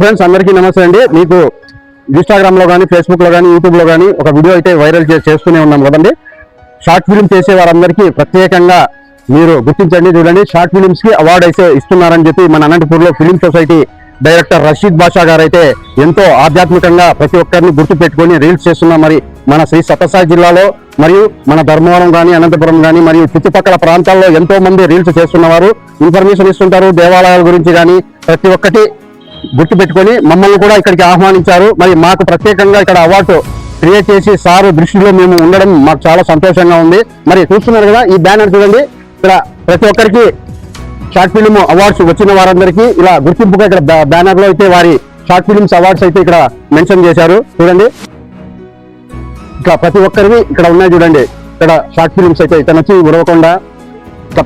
Friends అందరికీ నమస్తే అండి. మీకు ఇన్స్టాగ్రామ్లో కానీ ఫేస్బుక్లో కానీ యూట్యూబ్లో కానీ ఒక వీడియో అయితే వైరల్ చేస్తూనే ఉన్నాం కదండి. షార్ట్ ఫిలిం చేసే వారందరికీ ప్రత్యేకంగా మీరు గుర్తించండి. చూడండి షార్ట్ ఫిలిమ్స్కి అవార్డు అయితే ఇస్తున్నారని చెప్పి మన అనంతపూర్లో film society director Rasheed Basha garu అయితే ఎంతో ఆధ్యాత్మికంగా ప్రతి ఒక్కరిని గుర్తు పెట్టుకొని రీల్స్ చేస్తున్న మరి మన శ్రీ సత్యసాయి జిల్లాలో మరియు మన ధర్మవరం కానీ అనంతపురం కానీ మరియు చుట్టుపక్కల ప్రాంతాల్లో ఎంతో మంది రీల్స్ చేస్తున్నవారు. ఇన్ఫర్మేషన్ ఇస్తుంటారు. దేవాలయాల గురించి కానీ ప్రతి ఒక్కటి గుర్తు పెట్టుకొని మమ్మల్ని కూడా ఇక్కడికి ఆహ్వానించారు. మరి మాకు ప్రత్యేకంగా ఇక్కడ అవార్డు క్రియేట్ చేసి సారు దృష్టిలో మేము ఉండడం మాకు చాలా సంతోషంగా ఉంది. మరి చూస్తున్నారు కదా ఈ బ్యానర్ చూడండి. ఇక్కడ ప్రతి ఒక్కరికి షార్ట్ ఫిలిం అవార్డ్స్ వచ్చిన వారందరికీ ఇలా గుర్తింపుగా ఇక్కడ బ్యా- బ్యానర్లో అయితే వారి షార్ట్ ఫిలిమ్స్ అవార్డ్స్ అయితే ఇక్కడ మెన్షన్ చేశారు. చూడండి. ఇక్కడ ప్రతి ఒక్కరివి ఇక్కడ ఉన్నాయి చూడండి. ఇక్కడ షార్ట్ ఫిలిమ్స్ అయితే ఇతను వచ్చి ఉరవకొండ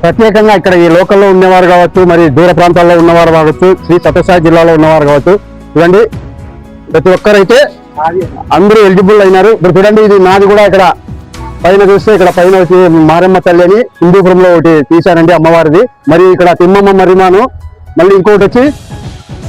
ప్రత్యేకంగా ఇక్కడ ఈ లోకల్లో ఉన్నవారు కావచ్చు మరి దూర ప్రాంతాల్లో ఉన్నవారు కావచ్చు శ్రీ సత్యసాయి జిల్లాలో ఉన్నవారు కావచ్చు చూడండి ప్రతి ఒక్కరైతే అందరూ ఎలిజిబుల్ అయినారు. ఇప్పుడు చూడండి ఇది నాది కూడా ఇక్కడ పైన చూస్తే ఇక్కడ పైన వచ్చి మారమ్మ తల్లి అని హిందూపురంలో ఒకటి తీశారండి అమ్మవారిది. మరి ఇక్కడ తిమ్మమ్మ మరిమాను మళ్ళీ ఇంకోటి వచ్చి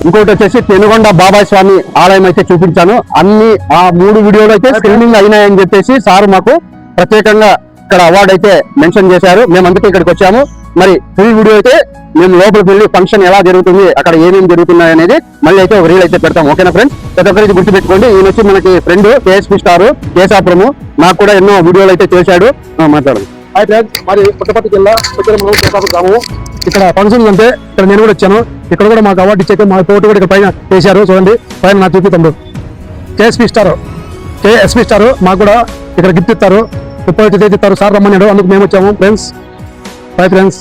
ఇంకోటి వచ్చేసి పెనుగొండ బాబాయ్ స్వామి ఆలయం అయితే చూపించాను. అన్ని ఆ మూడు వీడియోలు అయితే స్క్రీనింగ్ అయినాయని చెప్పేసి సార్ మాకు ప్రత్యేకంగా ఇక్కడ అవార్డు అయితే మెన్షన్ చేశారు. మేమందుకే ఇక్కడికి వచ్చాము. మరి ఫుల్ వీడియో అయితే మేము లోపలికి వెళ్ళి ఫంక్షన్ ఎలా జరుగుతుంది అక్కడ ఏమేమి జరుగుతున్నాయి అనేది మళ్ళీ అయితే ఒక రీల్ అయితే పెడతాం. ఓకేనా ఫ్రెండ్ ప్రతి ఒక్కరికి గుర్తుపెట్టుకోండి. ఈయన వచ్చి మనకి ఫ్రెండ్ కేఎస్పి స్టార్ కేశాపురము. నాకు కూడా ఎన్నో వీడియోలు అయితే చేశాడు. ఆ, మాట్లాడు హాయ్ ఫ్రెండ్స్ మరి పుట్టపర్తి జిల్లా పుట్టరము కేసాపురం గ్రామము. ఇక్కడ ఫంక్షన్ అంటే ఇక్కడ నేను కూడా వచ్చాను. ఇక్కడ కూడా మాకు అవార్డు ఇచ్చాక మా తోటి కూడా ఇక్కడ పైన చేశారు. చూడండి పైన నా చూపి తమ్ముడు కేఎస్పి స్టార్ కేఎస్పి స్టార్ మాకు కూడా ఇక్కడ గిఫ్ట్ ఇస్తారు. ముప్పై ఒకటి ఇస్తారు సార్ రమ్మన్నాడు. అందుకు మేము వచ్చాము. ఫ్రెండ్స్ బై ఫ్రెండ్స్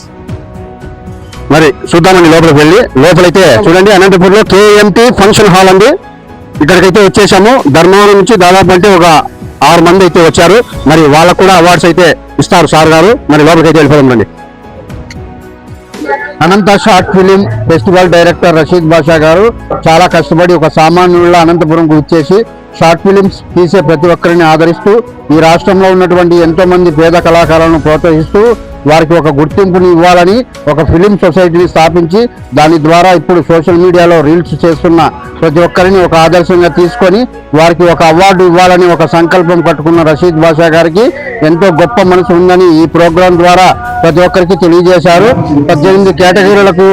మరి చూద్దామండి లోపలికి వెళ్ళి. లోపలైతే చూడండి అనంతపూర్లో కేఎంటి ఫంక్షన్ హాల్ అండి. ఇక్కడికైతే వచ్చేసాము. ధర్మవరం నుంచి దాదాపు అంటే ఒక ఆరు మంది అయితే వచ్చారు. మరి వాళ్ళకు కూడా అవార్డ్స్ అయితే ఇస్తారు సార్ గారు. మరి లోపలికి అయితే వెళ్ళిపోదాం రండి. Anantha short film festival director Rasheed Basha garu చాలా కష్టపడి ఒక సామాన్యుల అనంతపురంకు వచ్చేసి షార్ట్ ఫిలిమ్స్ తీసే ప్రతి ఒక్కరిని ఆదరిస్తూ ఈ రాష్ట్రంలో ఉన్నటువంటి ఎంతో మంది పేద కళాకారులను ప్రోత్సహిస్తూ వారికి ఒక గుర్తింపుని ఇవ్వాలని ఒక ఫిలిం సొసైటీని స్థాపించి దాని ద్వారా ఇప్పుడు సోషల్ మీడియాలో రీల్స్ చేస్తున్న ప్రతి ఒక్కరిని ఒక ఆదర్శంగా తీసుకొని వారికి ఒక అవార్డు ఇవ్వాలని ఒక సంకల్పం కట్టుకున్న రషీద్ బాషా గారికి ఎంతో గొప్ప మనసు ఉందని ఈ ప్రోగ్రాం ద్వారా ప్రతి ఒక్కరికి తెలియజేశారు. పద్దెనిమిది కేటగిరీలకు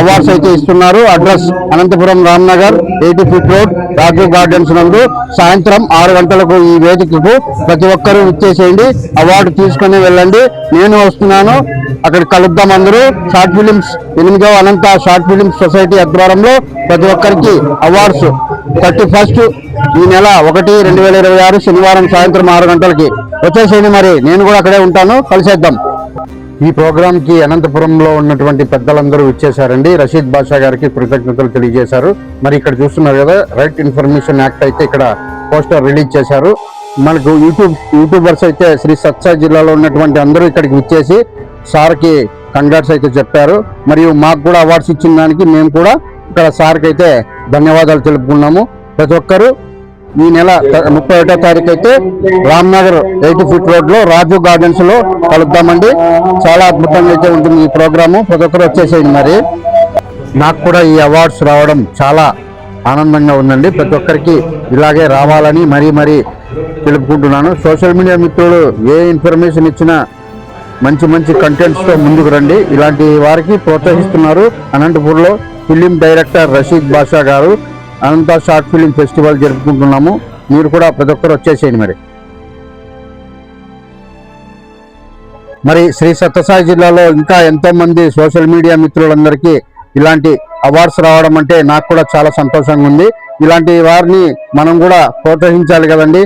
అవార్డ్స్ అయితే ఇస్తున్నారు. Address Anantapuram Ramnagar eighty fifth road Rajiv gardens నందు. సాయంత్రం ఆరు గంటలకు ఈ వేదికకు ప్రతి ఒక్కరూ ఇచ్చేసేయండి అవార్డు తీసుకుని వెళ్ళండి. నేను వస్తున్నాను. అక్కడ కలుద్దాం అందరూ. షార్ట్ ఫిలిమ్స్ ఎనిమిదవ అనంత షార్ట్ ఫిలిమ్స్ సొసైటీ ఆధ్వర్యంలో ప్రతి ఒక్కరికి అవార్డ్స్ థర్టీ ఫస్ట్ ఈ నెల ఒకటి రెండు వేల ఇరవై ఆరు శనివారం సాయంత్రం ఆరు గంటలకి వచ్చేసేయండి మరి. నేను కూడా అక్కడే ఉంటాను. కలిసేద్దాం. ఈ ప్రోగ్రాంకి అనంతపురంలో ఉన్నటువంటి పెద్దలందరూ ఇచ్చేశారండి రషీద్ బాషా గారికి కృతజ్ఞతలు తెలియజేశారు. మరి ఇక్కడ చూస్తున్నారు కదా రైట్ ఇన్ఫర్మేషన్ యాక్ట్ అయితే ఇక్కడ పోస్టర్ రిలీజ్ చేశారు. మనకు యూట్యూబ్ యూట్యూబర్స్ అయితే శ్రీ సత్సాయి జిల్లాలో ఉన్నటువంటి అందరూ ఇక్కడికి ఇచ్చేసి సార్కి కంగ్రాట్స్ అయితే చెప్పారు. మరియు మాకు కూడా అవార్డ్స్ ఇచ్చిన దానికి మేము కూడా ఇక్కడ సార్కి అయితే ధన్యవాదాలు తెలుపుకున్నాము. ప్రతి ఒక్కరూ ఈ నెల ముప్పై ఒకటో తారీఖు అయితే రామ్నగర్ ఎయిటీ ఫీట్ రోడ్లో రాజు గార్డెన్స్లో కలుద్దామండి. చాలా అద్భుతంగా అయితే ఉంటుంది ఈ ప్రోగ్రాము. ప్రతి ఒక్కరు వచ్చేసేయండి మరి. నాకు కూడా ఈ అవార్డ్స్ రావడం చాలా ఆనందంగా ఉందండి. ప్రతి ఒక్కరికి ఇలాగే రావాలని మరీ మరీ తెలుపుకుంటున్నాను. సోషల్ మీడియా మిత్రులు ఏ ఇన్ఫర్మేషన్ ఇచ్చినా మంచి మంచి కంటెంట్స్తో ముందుకు రండి. ఇలాంటి వారికి ప్రోత్సహిస్తున్నారు అనంతపూర్లో. ఫిలిం డైరెక్టర్ రషీద్ బాషా గారు అనంత షార్ట్ ఫిలిం ఫెస్టివల్ జరుపుకుంటున్నాము. మీరు కూడా ప్రతి ఒక్కరు వచ్చేసేయండి మరి. మరి శ్రీ సత్యసాయి జిల్లాలో ఇంకా ఎంతో మంది సోషల్ మీడియా మిత్రులందరికీ ఇలాంటి అవార్డ్స్ రావడం అంటే నాకు కూడా చాలా సంతోషంగా ఉంది. ఇలాంటి వారిని మనం కూడా ప్రోత్సహించాలి కదండి.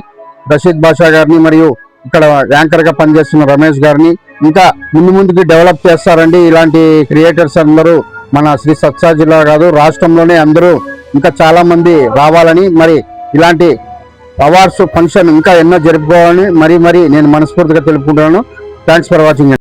రషీద్ బాషా గారిని మరియు ఇక్కడ యాంకర్గా పనిచేస్తున్న రమేష్ గారిని. ఇంకా ముందు ముందుకి డెవలప్ చేస్తారండి ఇలాంటి క్రియేటర్స్ అందరూ. మన శ్రీ సత్సా జిల్లా కాదు రాష్ట్రంలోనే అందరూ ఇంకా చాలా మంది రావాలని మరి ఇలాంటి అవార్డ్స్ ఫంక్షన్ ఇంకా ఎన్నో జరుపుకోవాలని మరి మరి నేను మనస్ఫూర్తిగా తెలుపుకుంటున్నాను. Thanks for watching